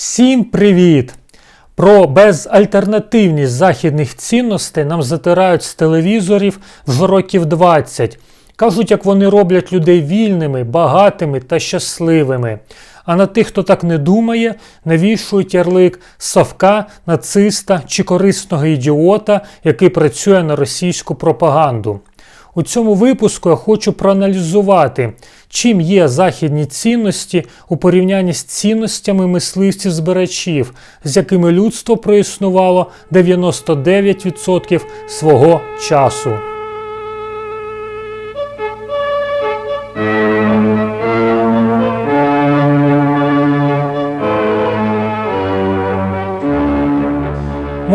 Всім привіт! Про безальтернативність західних цінностей нам затирають з телевізорів вже років 20. Кажуть, як вони роблять людей вільними, багатими та щасливими. А на тих, хто так не думає, навішують ярлик совка, нациста чи корисного ідіота, який працює на російську пропаганду. У цьому випуску я хочу проаналізувати, чим є західні цінності у порівнянні з цінностями мисливців-збирачів, з якими людство проіснувало 99% свого часу.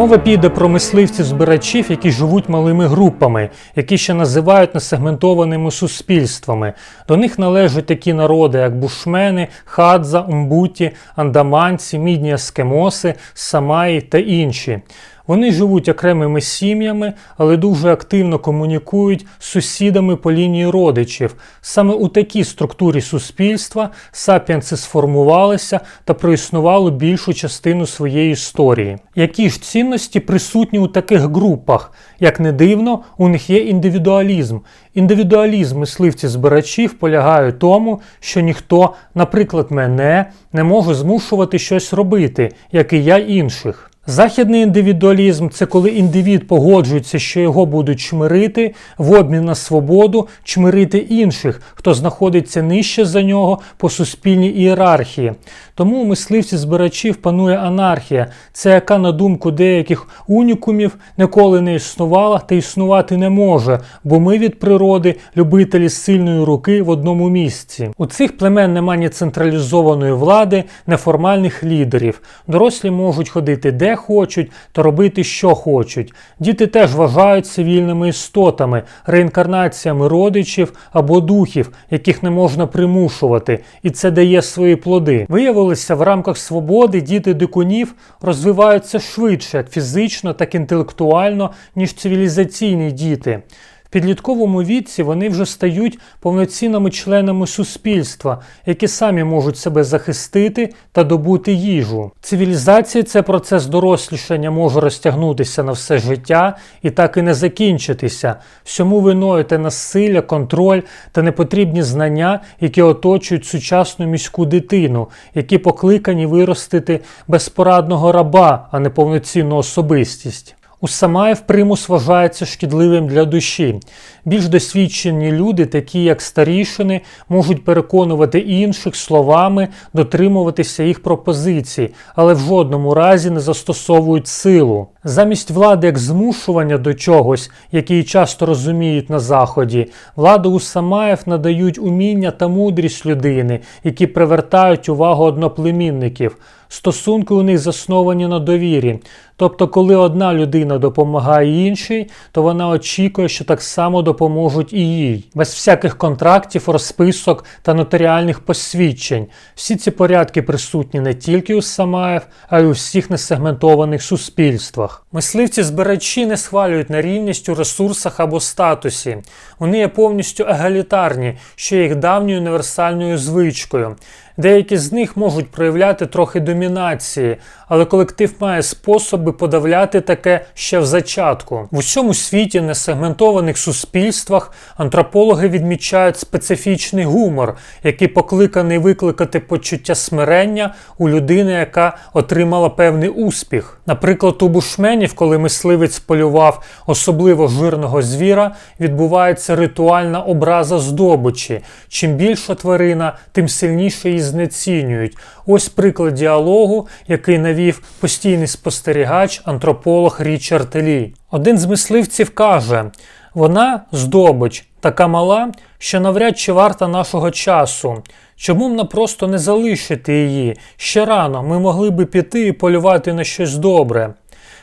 Мова піде про мисливців-збирачів, які живуть малими групами, які ще називають несегментованими суспільствами. До них належать такі народи, як бушмени, хадза, умбуті, андаманці, мідні ескемоси, самаї та інші. Вони живуть окремими сім'ями, але дуже активно комунікують з сусідами по лінії родичів. Саме у такій структурі суспільства сапіенси сформувалися та проіснували більшу частину своєї історії. Які ж цінності присутні у таких групах? Як не дивно, у них є індивідуалізм. Індивідуалізм мисливців-збирачів полягає в тому, що ніхто, наприклад, мене, не може змушувати щось робити, як і я інших. Західний індивідуалізм це коли індивід погоджується, що його будуть чмирити в обмін на свободу, чмирити інших, хто знаходиться нижче за нього по суспільній ієрархії. Тому у мисливці збирачів панує анархія, це яка, на думку деяких унікумів, ніколи не існувала та існувати не може, бо ми від природи любителі сильної руки в одному місці. У цих племен нема ні централізованої влади, неформальних лідерів. Дорослі можуть ходити де хочуть то робити, що хочуть. Діти теж вважають цивільними істотами, реінкарнаціями родичів або духів, яких не можна примушувати, і це дає свої плоди. Виявилося, в рамках свободи діти дикунів розвиваються швидше, як фізично, так і інтелектуально, ніж цивілізаційні діти. В підлітковому віці вони вже стають повноцінними членами суспільства, які самі можуть себе захистити та добути їжу. Цивілізація це процес дорослішання може розтягнутися на все життя і так і не закінчитися. Всьому виною те насилля, контроль та непотрібні знання, які оточують сучасну міську дитину, які покликані виростити безпорадного раба, а не повноцінну особистість. У Самаєв примус вважається шкідливим для душі. Більш досвідчені люди, такі як старішини, можуть переконувати інших словами, дотримуватися їх пропозицій, але в жодному разі не застосовують силу. Замість влади як змушування до чогось, які часто розуміють на Заході, владу у Самаєв надають уміння та мудрість людини, які привертають увагу одноплемінників. Стосунки у них засновані на довірі. Тобто, коли одна людина допомагає іншій, то вона очікує, що так само допоможуть і їй, без всяких контрактів, розписок та нотаріальних посвідчень. Всі ці порядки присутні не тільки у Самаєв, а й у всіх несегментованих суспільствах. Мисливці-збирачі не схвалюють на рівність у ресурсах або статусі. Вони є повністю егалітарні, що їх давньою універсальною звичкою. Деякі з них можуть проявляти трохи домінації, але колектив має способи подавляти таке ще в зачатку. В усьому світі несегментованих суспільствах антропологи відмічають специфічний гумор, який покликаний викликати почуття смирення у людини, яка отримала певний успіх. Наприклад, у бушменів, коли мисливець полював особливо жирного звіра, відбувається ритуальна образа здобичі. Чим більша тварина, тим сильніше її знецінюють. Ось приклад діалогу, який навів постійний спостерігач, антрополог Річард Лі. Один з мисливців каже: вона здобич, така мала, що навряд чи варта нашого часу. Чому б нам просто не залишити її? Ще рано ми могли би піти і полювати на щось добре.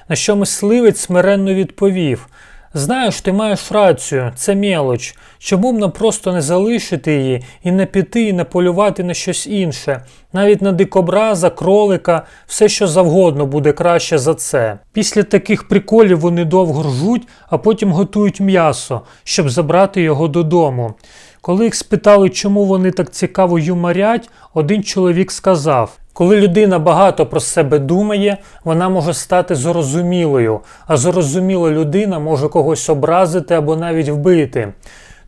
На що мисливець смиренно відповів: Знаєш, ти маєш рацію, це мелоч. Чому б нам просто не залишити її і не піти, і не полювати на щось інше? Навіть на дикобраза, кролика, все що завгодно буде краще за це. Після таких приколів вони довго ржуть, а потім готують м'ясо, щоб забрати його додому. Коли їх спитали, чому вони так цікаво юморять, один чоловік сказав: Коли людина багато про себе думає, вона може стати зрозумілою, а зрозуміла людина може когось образити або навіть вбити.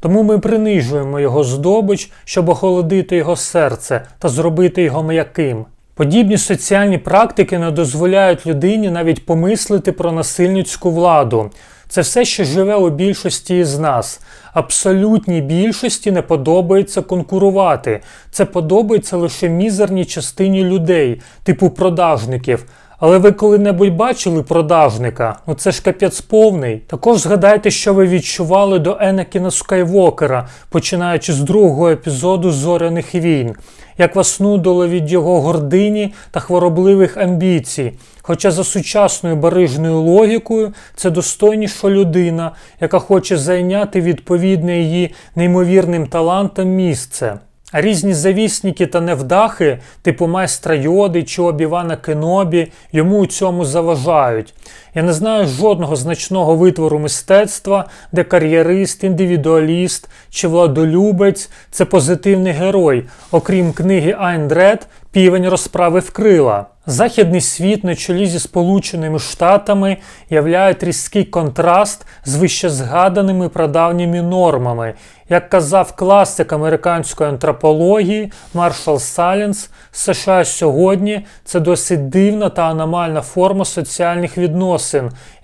Тому ми принижуємо його здобич, щоб охолодити його серце та зробити його м'яким. Подібні соціальні практики не дозволяють людині навіть помислити про насильницьку владу. Це все, що живе у більшості із нас. Абсолютній більшості не подобається конкурувати. Це подобається лише мізерній частині людей, типу продажників. Але ви коли-небудь бачили продажника? Ну це ж капець повний. Також згадайте, що ви відчували до Енакіна Скайвокера, починаючи з другого епізоду Зоряних війн, як вас нудило від його гордині та хворобливих амбіцій. Хоча за сучасною барижною логікою це достойніша людина, яка хоче зайняти відповідне її неймовірним талантам місце. А різні завісники та невдахи, типу майстра Йоди чи Обівана Кенобі, йому у цьому заважають. Я не знаю жодного значного витвору мистецтва, де кар'єрист, індивідуаліст чи владолюбець це позитивний герой, окрім книги Айн Дред Півень розправив крила. Західний світ на чолі зі Сполученими Штатами являє різкий контраст з вищезгаданими прадавніми нормами. Як казав класик американської антропології Маршал Салінс, США сьогодні це досить дивна та аномальна форма соціальних відносин,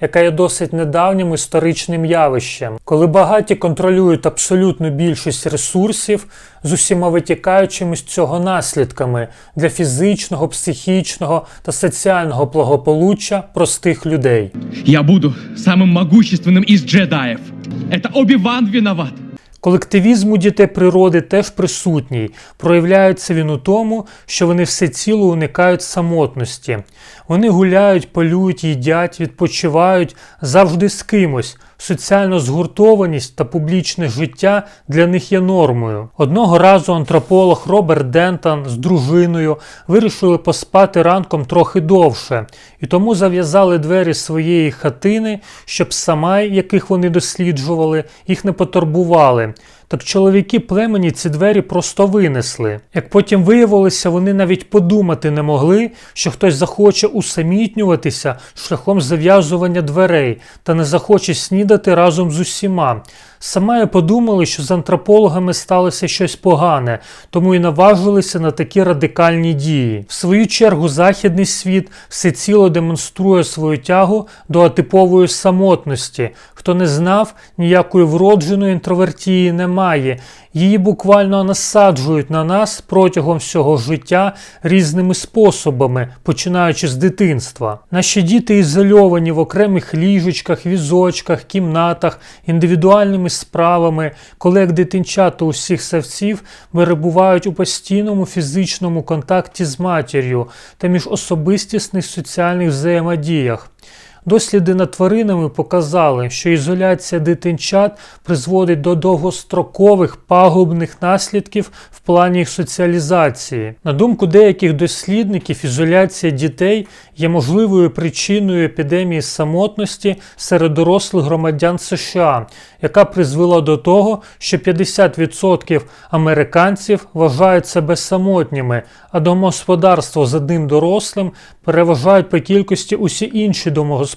яка є досить недавнім історичним явищем. Коли багаті контролюють абсолютну більшість ресурсів з усіма витікаючими з цього наслідками для фізичного, психічного та соціального благополуччя простих людей. Я буду самым могущественным из джедаев. Это Оби-Ван виноват. Колективізм у дітей природи теж присутній. Проявляється він у тому, що вони всеціло уникають самотності. Вони гуляють, полюють, їдять, відпочивають завжди з кимось. Соціальна згуртованість та публічне життя для них є нормою. Одного разу антрополог Роберт Дентон з дружиною вирішили поспати ранком трохи довше, і тому зав'язали двері своєї хатини, щоб самай, яких вони досліджували, їх не потурбували. Так чоловіки племені ці двері просто винесли. Як потім виявилося, вони навіть подумати не могли, що хтось захоче усамітнюватися шляхом зав'язування дверей та не захоче снідати разом з усіма. Саме подумали, що з антропологами сталося щось погане, тому і наважилися на такі радикальні дії. В свою чергу, західний світ всеціло демонструє свою тягу до атипової самотності. Хто не знав, ніякої вродженої інтровертії немає. Її буквально насаджують на нас протягом всього життя різними способами, починаючи з дитинства. Наші діти ізольовані в окремих ліжечках, візочках, кімнатах, індивідуальними справами, коли як дитинчата усіх савців перебувають у постійному фізичному контакті з матір'ю та між особистісних соціальних взаємодіях. Досліди над тваринами показали, що ізоляція дитинчат призводить до довгострокових пагубних наслідків в плані їх соціалізації. На думку деяких дослідників, ізоляція дітей є можливою причиною епідемії самотності серед дорослих громадян США, яка призвела до того, що 50% американців вважають себе самотніми, а домогосподарство з одним дорослим переважають по кількості усі інші домогосподарства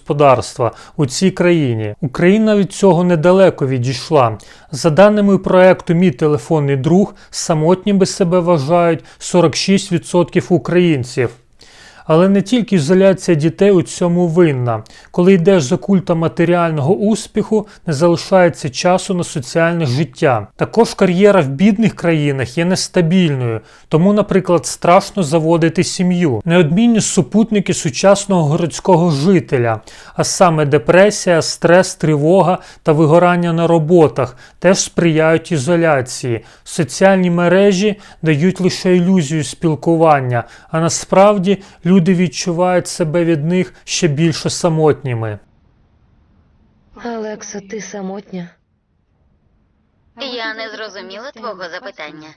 у цій країні. Україна від цього недалеко відійшла. За даними проекту Мій телефонний друг, самотніми себе вважають 46% українців. Але не тільки ізоляція дітей у цьому винна. Коли йдеш за культом матеріального успіху, не залишається часу на соціальне життя. Також кар'єра в бідних країнах є нестабільною, тому, наприклад, страшно заводити сім'ю. Неодмінні супутники сучасного городського жителя, а саме депресія, стрес, тривога та вигорання на роботах теж сприяють ізоляції. Соціальні мережі дають лише ілюзію спілкування, а насправді люди відчувають себе від них ще більше самотніми. Алекса, ти самотня? Я не зрозуміла твого запитання.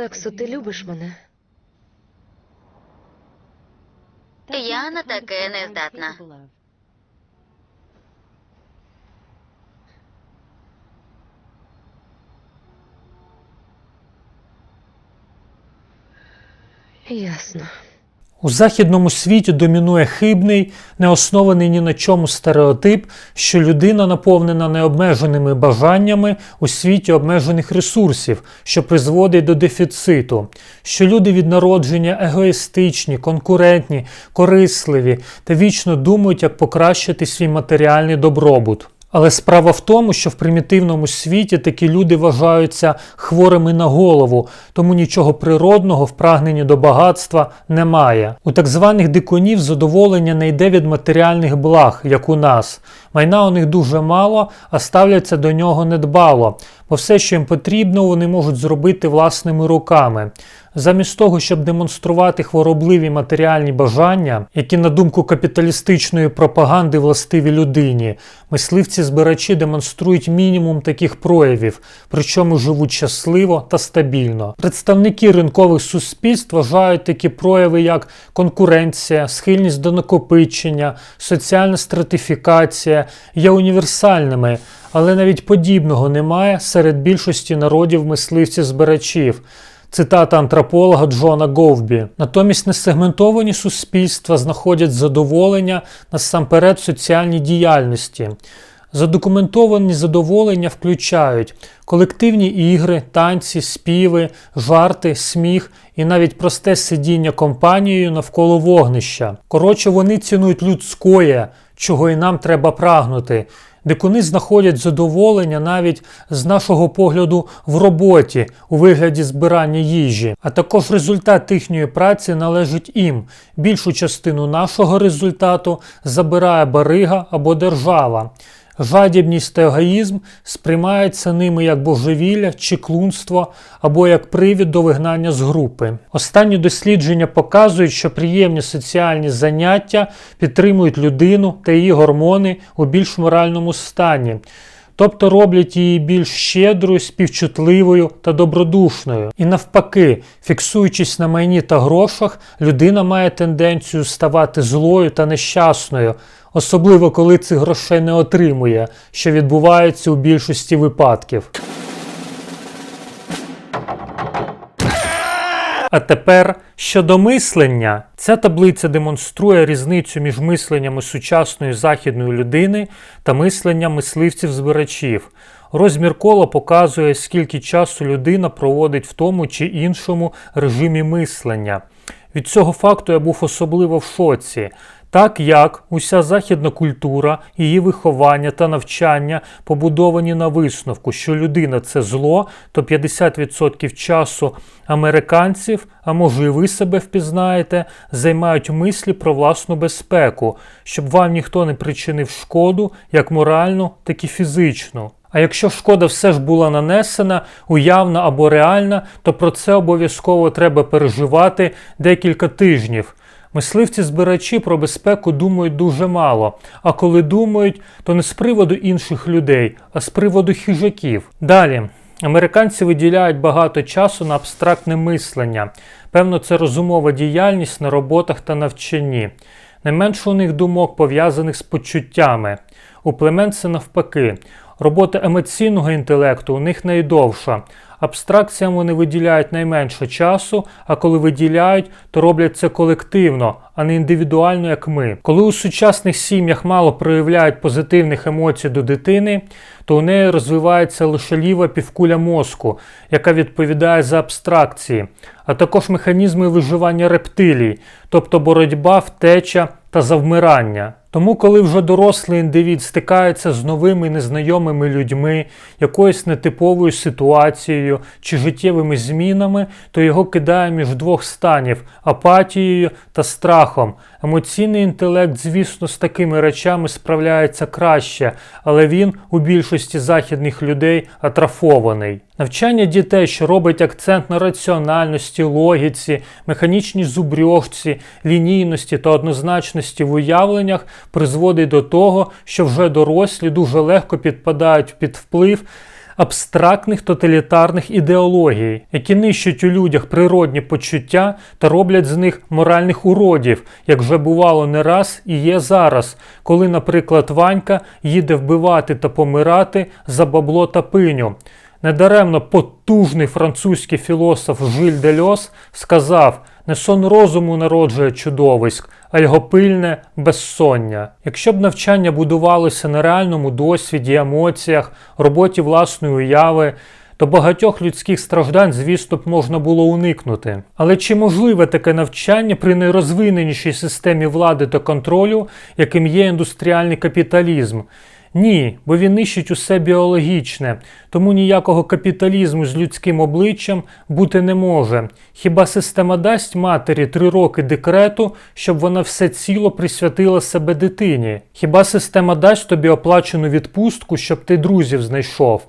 Алексо, ти любиш мене? Я на таке не здатна. Ясно. У західному світі домінує хибний, не оснований ні на чому стереотип, що людина наповнена необмеженими бажаннями у світі обмежених ресурсів, що призводить до дефіциту, що люди від народження егоїстичні, конкурентні, корисливі та вічно думають, як покращити свій матеріальний добробут. Але справа в тому, що в примітивному світі такі люди вважаються хворими на голову, тому нічого природного в прагненні до багатства немає. У так званих дикунів задоволення не йде від матеріальних благ, як у нас. Майна у них дуже мало, а ставляться до нього недбало, бо все, що їм потрібно, вони можуть зробити власними руками. Замість того, щоб демонструвати хворобливі матеріальні бажання, які, на думку капіталістичної пропаганди, властиві людині, мисливці-збирачі демонструють мінімум таких проявів, причому живуть щасливо та стабільно. Представники ринкових суспільств вважають такі прояви, як конкуренція, схильність до накопичення, соціальна стратифікація, є універсальними, але навіть подібного немає серед більшості народів мисливців-збирачів. Цитата антрополога Джона Говбі. Натомість несегментовані суспільства знаходять задоволення насамперед в соціальній діяльності. Задокументовані задоволення включають колективні ігри, танці, співи, жарти, сміх і навіть просте сидіння компанією навколо вогнища. Коротше, вони цінують людськоє, чого і нам треба прагнути. Дикуни знаходять задоволення навіть з нашого погляду в роботі у вигляді збирання їжі, а також результат їхньої праці належить їм. Більшу частину нашого результату забирає барига або держава. Жадібність та егоїзм сприймаються ними як божевілля, чеклунство або як привід до вигнання з групи. Останні дослідження показують, що приємні соціальні заняття підтримують людину та її гормони у більш моральному стані. Тобто роблять її більш щедрою, співчутливою та добродушною. І навпаки, фіксуючись на майні та грошах, людина має тенденцію ставати злою та нещасною, особливо коли цих грошей не отримує, що відбувається у більшості випадків. А тепер щодо мислення. Ця таблиця демонструє різницю між мисленнями сучасної західної людини та мисленням мисливців-збирачів. Розмір кола показує, скільки часу людина проводить в тому чи іншому режимі мислення. Від цього факту я був особливо в шоці. Так як уся західна культура, її виховання та навчання побудовані на висновку, що людина це зло, то 50% часу американців, а може і ви себе впізнаєте, займають мислі про власну безпеку, щоб вам ніхто не причинив шкоду, як моральну, так і фізичну. А якщо шкода все ж була нанесена, уявна або реальна, то про це обов'язково треба переживати декілька тижнів. Мисливці-збирачі про безпеку думають дуже мало, а коли думають, то не з приводу інших людей, а з приводу хижаків. Далі. Американці виділяють багато часу на абстрактне мислення. Певно, це розумова діяльність на роботах та навчанні. Найменше у них думок пов'язаних з почуттями. У племен це навпаки. Робота емоційного інтелекту у них найдовша. Абстракціям вони виділяють найменше часу, а коли виділяють, то роблять це колективно, а не індивідуально, як ми. Коли у сучасних сім'ях мало проявляють позитивних емоцій до дитини, то у неї розвивається лише ліва півкуля мозку, яка відповідає за абстракції, а також механізми виживання рептилій, тобто боротьба, втеча та завмирання. Тому, коли вже дорослий індивід стикається з новими незнайомими людьми, якоюсь нетиповою ситуацією чи життєвими змінами, то його кидає між двох станів апатією та страхом. Емоційний інтелект, звісно, з такими речами справляється краще, але він у більшості західних людей атрофований. Навчання дітей, що робить акцент на раціональності, логіці, механічній зубрьохці, лінійності та однозначності в уявленнях, призводить до того, що вже дорослі дуже легко підпадають під вплив абстрактних тоталітарних ідеологій, які нищать у людях природні почуття та роблять з них моральних уродів, як вже бувало не раз і є зараз, коли, наприклад, Ванька їде вбивати та помирати за бабло та пиню. Недаремно потужний французький філософ Жиль Дельос сказав: не сон розуму народжує чудовиськ, а його пильне безсоння. Якщо б навчання будувалося на реальному досвіді, емоціях, роботі власної уяви, то багатьох людських страждань, звісно, б можна було уникнути. Але чи можливе таке навчання при найрозвиненішій системі влади та контролю, яким є індустріальний капіталізм? Ні, бо він нищить усе біологічне, тому ніякого капіталізму з людським обличчям бути не може. Хіба система дасть матері три роки декрету, щоб вона все ціло присвятила себе дитині? Хіба система дасть тобі оплачену відпустку, щоб ти друзів знайшов?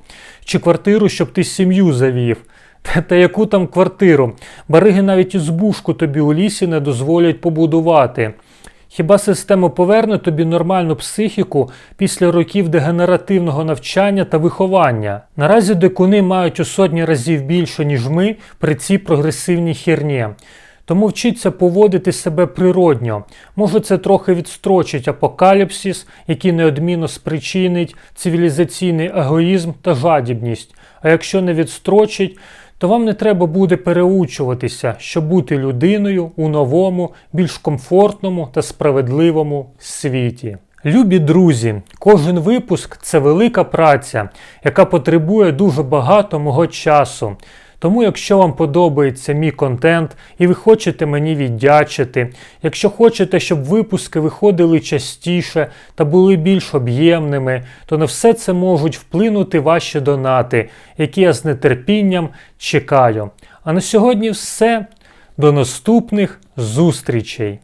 Чи квартиру, щоб ти сім'ю завів? Та, та яку там квартиру? Бариги навіть ізбушку тобі у лісі не дозволять побудувати. Хіба система поверне тобі нормальну психіку після років дегенеративного навчання та виховання? Наразі дикуни мають у сотні разів більше, ніж ми при цій прогресивній херні. Тому вчиться поводити себе природньо. Може, це трохи відстрочить апокаліпсис, який неодмінно спричинить цивілізаційний егоїзм та жадібність. А якщо не відстрочить, то вам не треба буде переучуватися, щоб бути людиною у новому, більш комфортному та справедливому світі. Любі друзі, кожен випуск це велика праця, яка потребує дуже багато мого часу. Тому, якщо вам подобається мій контент і ви хочете мені віддячити, якщо хочете, щоб випуски виходили частіше та були більш об'ємними, то на все це можуть вплинути ваші донати, які я з нетерпінням чекаю. А на сьогодні все. До наступних зустрічей!